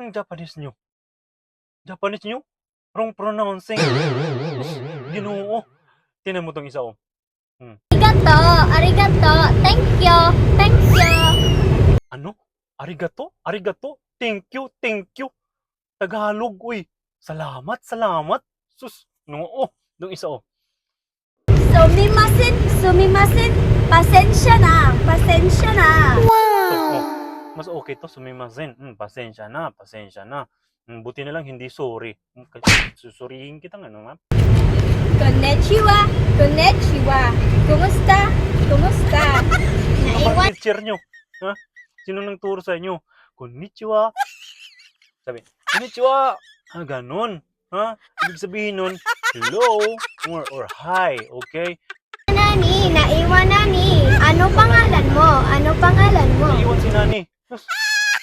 yung Japanese nyo? Japanese nyo? Wrong pronouncing. Ginoo. Tinan mo tong isa oh. Arigato, arigato, thank you, thank you. Ano? Arigato? Arigato? Thank you, thank you. Tagalog, uy. Salamat, salamat. Sus, noo. Yung isa oh. Sumimasen, sumimasen, pasensya na, pasensya na. Oh, mas okay to, sumimasen. Hmm, pasensya na, pasensya na. Hmm, buti na lang hindi sorry. Hmm, kasi susurihin kita nga, no, ma'am? Konnichiwa, konnichiwa. Kumusta? Kumusta? Ano Naiwan teacher nyo? Ha? Sino nang turo sa inyo? Konnichiwa. Sabi, konnichiwa. Ah, ganun. Ha? Ibig sabihin nun, hello or, or hi, okay? nani, naiwan